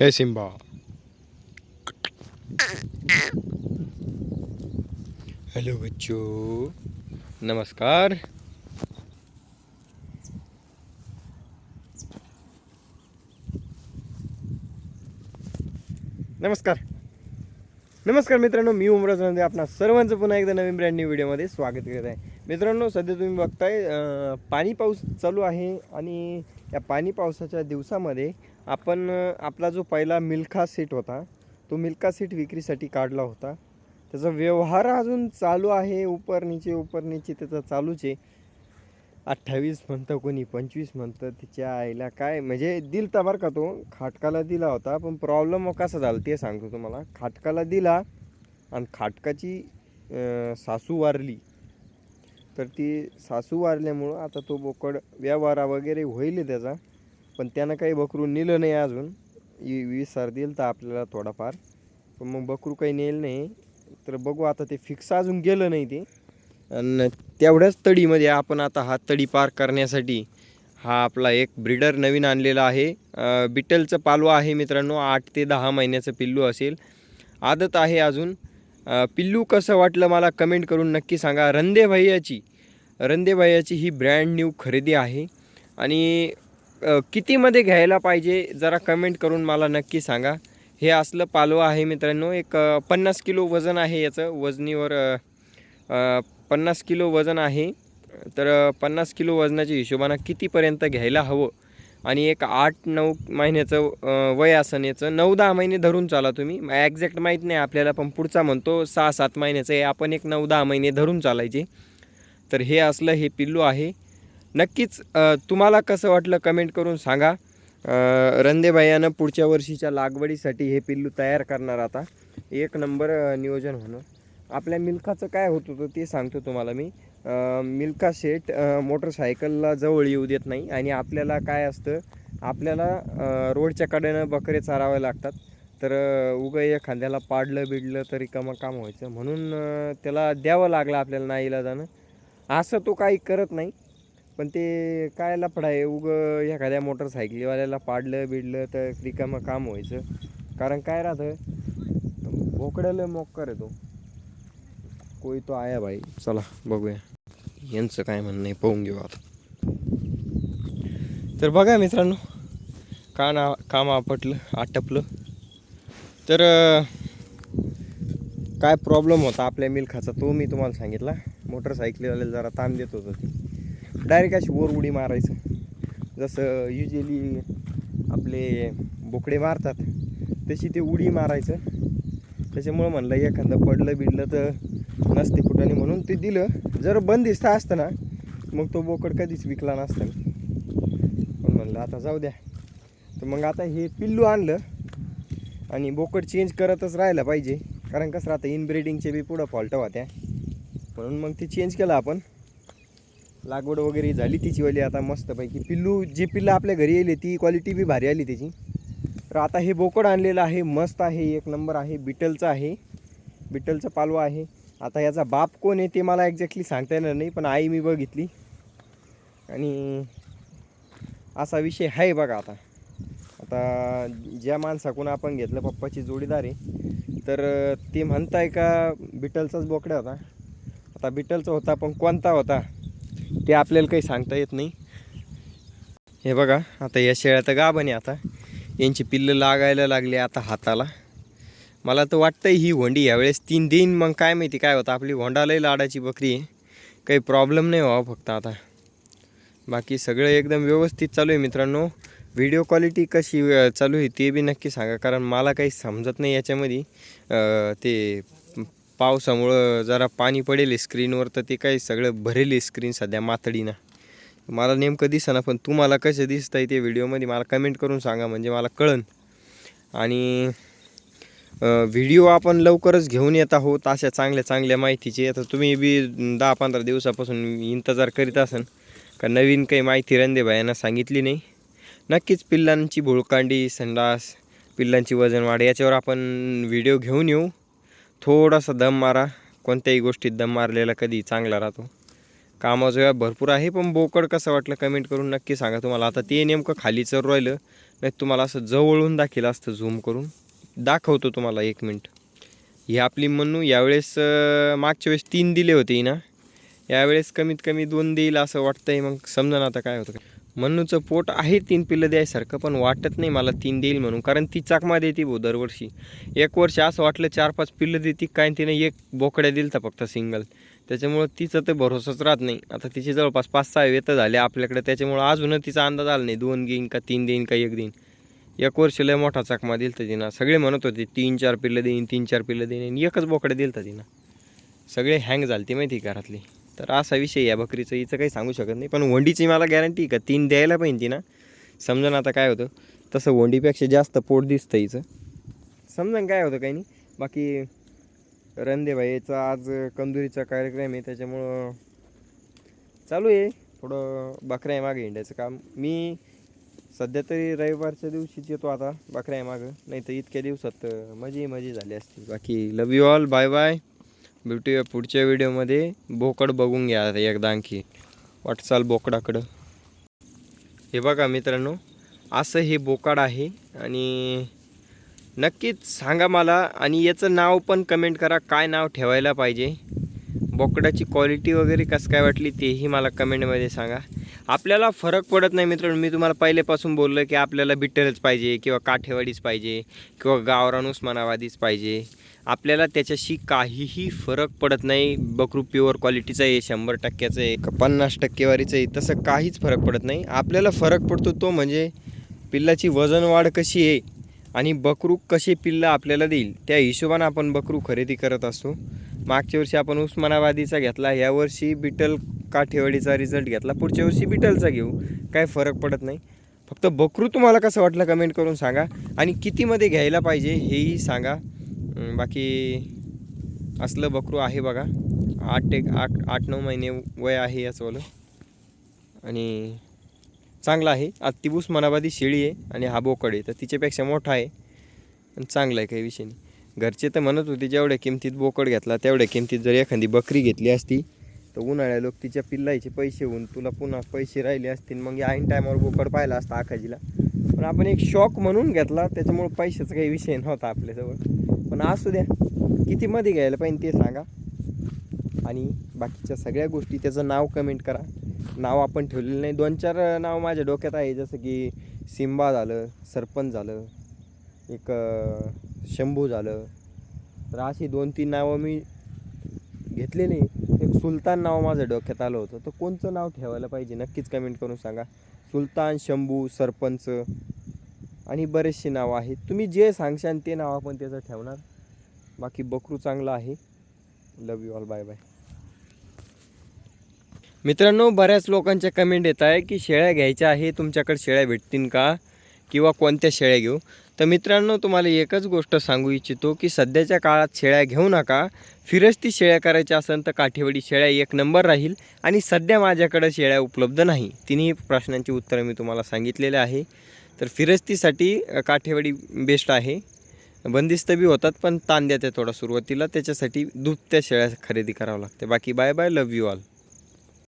हे Simba hello बच्चों. नमस्कार. नमस्कार. नमस्कार मित्रांनो मी उमराज नंदे आपणा सर्वांचं पुन्हा एकदा नवीन ब्रँड न्यू व्हिडिओमध्ये स्वागत करत आहे. मित्रांनो सध्या तुम्ही बघताय पाणी पाऊस चालू आहे आणि या पाणी पावसाच्या दिवसामध्ये आपण आपला जो पहिला मिल्खा सीट होता तो मिल्खा सीट विक्रीसाठी काढला होता. त्याचा व्यवहार अजून चालू आहे उपर नीचे उपर नीचे त्याचा चालूच आहे. अठ्ठावीस म्हणतं कोणी पंचवीस म्हणतं तिच्या आईला काय म्हणजे दिलता बरं का तो खाटकाला दिला होता पण प्रॉब्लेम कसा झाला ते सांगतो तुम्हाला. खाटकाला दिला आणि खाटकाची सासू वारली. तर ती सासू वारल्यामुळं आता तो बोकड व्यवहारा वगैरे होईल त्याचा. पण त्यानं काही बकरू नेलं नाही अजून. वीस विसार दिल तर आपल्याला थोडाफार. पण मग बकरू काही नेलं नाही. तर बघू आता ते फिक्स अजून गेलं नाही ते. आणि तेवढ्याच तडीमध्ये आपण आता हा तडी पार करण्यासाठी हा आपला एक ब्रीडर नवीन आणलेला आहे. बिटलचं पालवा आहे मित्रांनो. आठ ते दहा महिन्याचं पिल्लू असेल. आदत आहे अजून. पिल्लू कसं वाटलं मला कमेंट करून नक्की सांगा. रंदे भैयाची रंदे भैयाची ही ब्रँड न्यू खरेदी आहे. आणि कितीमध्ये घ्यायला पाहिजे? जरा कमेंट करून मला नक्की सांगा. हे असलं पालवं आहे मित्रांनो. एक पन्नास किलो वजन आहे याचं. वजनीवर पन्नास किलो वजन आहे. तर पन्नास किलो वजनाच्या हिशोबानं कितीपर्यंत घ्यायला हवं? आणि एक आठ नऊ महिन्याचं वय असन याचं. नऊ दहा महिने धरून चाला तुम्ही. ॲक्झॅक्ट माहीत नाही आपल्याला पण पुढचा म्हणतो सहा सात महिन्याचं आहे. आपण एक नऊ दहा महिने धरून चालायचे. तर हे असलं हे पिल्लू आहे. नक्कीच तुम्हाला कसं वाटलं कमेंट करून सांगा. अ, रंदेबायानं पुढच्या वर्षीच्या लागवडीसाठी हे पिल्लू तयार करणार आता. एक नंबर नियोजन होणं. आपल्या मिल्खाचं काय होत होतं ते सांगतो तुम्हाला मी. मिल्खा शेट मोटरसायकलला जवळ येऊ देत नाही आणि आपल्याला काय असतं आपल्याला रोडच्या कडेनं बकरे चारावे लागतात. तर उगं एखाद्याला पाडलं बिडलं तरी कमा काम व्हायचं. म्हणून त्याला द्यावं लागलं आपल्याला नाईला जाणं असं तो काही करत नाही. पण ते काय लफडा आहे? उग एखाद्या मोटरसायकलीवाल्याला पाडलं बिडलं तर रिकामं काम व्हायचं. कारण काय राहतं? बोकड्याला मोक्कर तो. कोई तो आया भाई. चला बघूया. यांचं काय म्हणणं आहे पाहून घेऊ आता. तर बघा मित्रांनो का ना काम आपटलं आटपलं. तर काय प्रॉब्लेम होता आपल्या मिल्खाचा तो मी तुम्हाला सांगितला. मोटरसायकलीवाल्याला जरा ताण देत होतं ती. डायरेक्ट अशी वर उडी मारायचं. जसं युजली आपले बोकडे मारतात तशी ते उडी मारायचं. त्याच्यामुळं म्हणलं एखादं पडलं बिडलं तर नसते कुठाने म्हणून ते दिलं. जर बंदिस्त असतं ना मग तो बोकड कधीच विकला नसता. मी पण म्हणलं आता जाऊ द्या. तर मग आता हे पिल्लू आणलं आणि बोकड चेंज करतच राहायला पाहिजे. कारण कसं राहतं इनब्रिडिंगचे बी पुढं फॉल्ट होत्या. म्हणून मग ते चेंज केलं आपण. लागवड वगैरे झाली तिचीवाली आता मस्तपैकी. पिल्लू जी पिल्लं आपल्या घरी येईल ती क्वालिटी बी भारी आली त्याची. तर आता हे बोकड आणलेलं आहे मस्त आहे एक नंबर आहे बिटलचं आहे. बिटलचं पालवा आहे. आता याचा बाप कोण आहे ते मला एक्झॅक्टली सांगता येणार नाही पण आई मी बघितली. आणि असा विषय आहे बघा आता. आता ज्या माणसाकून आपण घेतलं पप्पाची जोडीदार आहे तर ते म्हणताय का बिटलचाच बोकड्या होता? आता बिटलचा होता पण कोणता होता? ते आपल्याला काही सांगता येत नाही. हे बघा आता या शेळ्या तर गाभण आता. यांची पिल्लं लागायला लागली आता हाताला. मला तर वाटतंय ही होंडी यावेळेस तीन देईन मग काय माहिती काय होतं. आपली होंडालाही लाडाची बकरी आहे. काही प्रॉब्लेम नाही व्हावा फक्त आता. बाकी सगळं एकदम व्यवस्थित चालू आहे मित्रांनो. व्हिडिओ क्वालिटी कशी चालू आहे ते बी नक्की सांगा. कारण मला काही समजत नाही याच्यामध्ये. ते पावसामुळं जरा पाणी पडेल स्क्रीनवर तर ते काही सगळं भरेल स्क्रीन सध्या मातडीनं मला नेमकं दिसना पण तुम्हाला कसं दिसतं आहे ते व्हिडिओमध्ये मला कमेंट करून सांगा म्हणजे मला कळन. आणि व्हिडिओ आपण लवकरच घेऊन येत आहोत अशा चांगल्या चांगल्या माहितीचे. आता तुम्ही बी दहा पंधरा दिवसापासून इंतजार करीत असन का नवीन काही माहिती रंदे यांना सांगितली नाही? नक्कीच पिल्लांची भुळकांडी संडास पिल्लांची वजन वाढ याच्यावर आपण व्हिडिओ घेऊन येऊ. थोडासा दम मारा. कोणत्याही गोष्टीत दम मारलेला कधी चांगला राहतो. कामाजोया भरपूर आहे पण बोकड कसं वाटलं कमेंट करून नक्की सांगा तुम्हाला. आता ते नेमकं खाली चर राहिलं नाही तुम्हाला असं जवळून दाखिलं असतं झूम करून. दाखवतो तुम्हाला एक मिनट ही आपली म्हणू यावेळेस मागच्या वेळेस तीन दिले होते ना? यावेळेस कमीत कमी दोन देईल असं वाटतंय मग समजा ना आता काय होतं. मन्नूचं पोट आहे तीन पिल्लं द्यायसारखं पण वाटत नाही मला तीन देईल म्हणून. कारण ती चाकमा देते भाऊ दरवर्षी. एक वर्ष असं वाटलं चार पाच पिल्लं देते काय तिने एक बोकड्या दिलता फक्त सिंगल त्याच्यामुळं तिचं तर भरोसाच राहत नाही. आता तिचे जवळपास पाच सहा वेत झाले आपल्याकडे त्याच्यामुळं अजूनच तिचा अंदाज आला नाही. दोन देईन का तीन देईन का एक देईन. एक वर्ष लय मोठा चाकमा दिलता तिनं. सगळे म्हणत होते तीन चार पिल्लं देईन तीन चार पिल्लं देईन. एकच बोकडं दिलता तिनं. सगळे हँग झालते माहिती घरातली? तर असा विषय या बकरीचं हिचं काही सांगू शकत नाही. पण वंडीची मला गॅरंटी का? तीन द्यायला पाहिजे ना. समजा ना आता काय होतं. तसं वंडीपेक्षा जास्त पोट दिसतं हिचं. समजा काय होतं काही नाही. बाकी रणदेभाईचा आज कंदुरीचा कार्यक्रम आहे. त्याच्यामुळं चालू आहे. थोडं बकऱ्या मागे हिंडायचं काम. मी सध्या तरी रविवारच्या दिवशीच येतो आता बकऱ्या मागं. नाही तर इतक्या दिवसात मजी मजी झाली असती. बाकी love you all bye bye भेटूया पुढच्या व्हिडिओमध्ये. बोकड बघून घ्या एकदा आणखी. वाटचाल बोकडाकडं. हे बघा मित्रांनो असं हे बोकाड आहे आणि नक्कीच सांगा मला आणि याचं नाव पण कमेंट करा काय नाव ठेवायला पाहिजे. बोकडाची क्वालिटी वगैरे कसं काय वाटली तेही मला कमेंटमध्ये सांगा. आपल्याला फरक पडत नाही मित्रांनो. मी तुम्हाला पहिल्यापासून बोललो की आपल्याला बिट्टरच पाहिजे किंवा काठेवाडीच पाहिजे किंवा गावरान उस्मानाबादीच पाहिजे. आपल्याला त्याच्याशी काहीही फरक पडत नाही. बकरू प्युअर क्वालिटीचं आहे शंभर टक्क्याचं आहे का पन्नास टक्केवारीचं आहे तसं काहीच फरक पडत नाही. आपल्याला फरक पडतो तो म्हणजे पिल्लाची वजन वाढ कशी आहे आणि बकरू कसे पिल्लं आपल्याला देईल त्या हिशोबानं आपण बकरू खरेदी करत असतो. मागच्या वर्षी आपण उस्मानाबादीचा घेतला यावर्षी बिटल काठेवाडीचा रिझल्ट घेतला. पुढच्या वर्षी बिटलचा घेऊ. काय फरक पडत नाही. फक्त बकरू तुम्हाला कसं वाटलं कमेंट करून सांगा. आणि कितीमध्ये घ्यायला पाहिजे हेही सांगा. बाकी असलं बकरू आहे बघा. आठ एक आठ आठ नऊ महिने वय आहे याचंवालं आणि चांगला आहे. आज ती उस्मानाबादी शेळी आहे आणि हा बोकड आहे. तर तिच्यापेक्षा मोठा आहे. आणि चांगला आहे काही विषय नाही. घरचे तर म्हणत होते जेवढ्या किमतीत बोकड घेतला तेवढ्या किमतीत जर एखादी बकरी घेतली असती तर उन्हाळ्या लोक तिच्या पिल्लायचे पैसे होऊन तुला पुन्हा पैसे राहिले असतील मग ऐन टायमावर बोकड पाहिला असता आखाजीला. पण आपण एक शॉक म्हणून घेतला त्याच्यामुळे पैशाचा काही विषय नव्हता आपल्याजवळ. पण असू द्या कितीमध्ये घ्यायला पाहिजे ते सांगा. आणि बाकीच्या सगळ्या गोष्टी त्याचं नाव कमेंट करा. नाव आपण ठेवलेलं नाही. दोन चार नाव माझ्या डोक्यात आहे जसं की सिम्बा झालं सरपंच झालं एक शंभू झालं. तर अशी दोन तीन नावं मी घेतलेली. एक सुलतान नाव माझं डोक्यात आलं होतं. तर कोणचं नाव ठेवायला पाहिजे? नक्कीच कमेंट करून सांगा. सुलतान शंभू सरपंच आणि बरेचसे नावं आहेत. तुम्ही जे सांगशान ते नाव आपण त्याचं ठेवणार. बाकी बकरू चांगलं आहे. Love you all bye bye मित्रांनो बऱ्याच लोकांच्या कमेंट येत आहे की शेळ्या घ्यायच्या आहे. तुमच्याकडे शेळ्या भेटतील का? किंवा कोणत्या शेळ्या घेऊ? तर मित्रांनो तुम्हाला एकच गोष्ट सांगू इच्छितो की सध्याच्या काळात शेळ्या घेऊ नका. फिरस्ती शेळ्या करायच्या असेल तर काठेवडी शेळ्या एक नंबर राहील आणि सध्या माझ्याकडे शेळ्या उपलब्ध नाही. तिन्ही प्रश्नांची उत्तरं मी तुम्हाला सांगितलेले आहे. तर फिरस्तीसाठी काठेवडी काठेवाडी बेस्ट आहे. बंदिस्त बी होतात पण ताण देते थोडा सुरुवातीला. त्याच्यासाठी दुभत्या शेळ्या खरेदी करावं लागते. बाकी bye bye love you all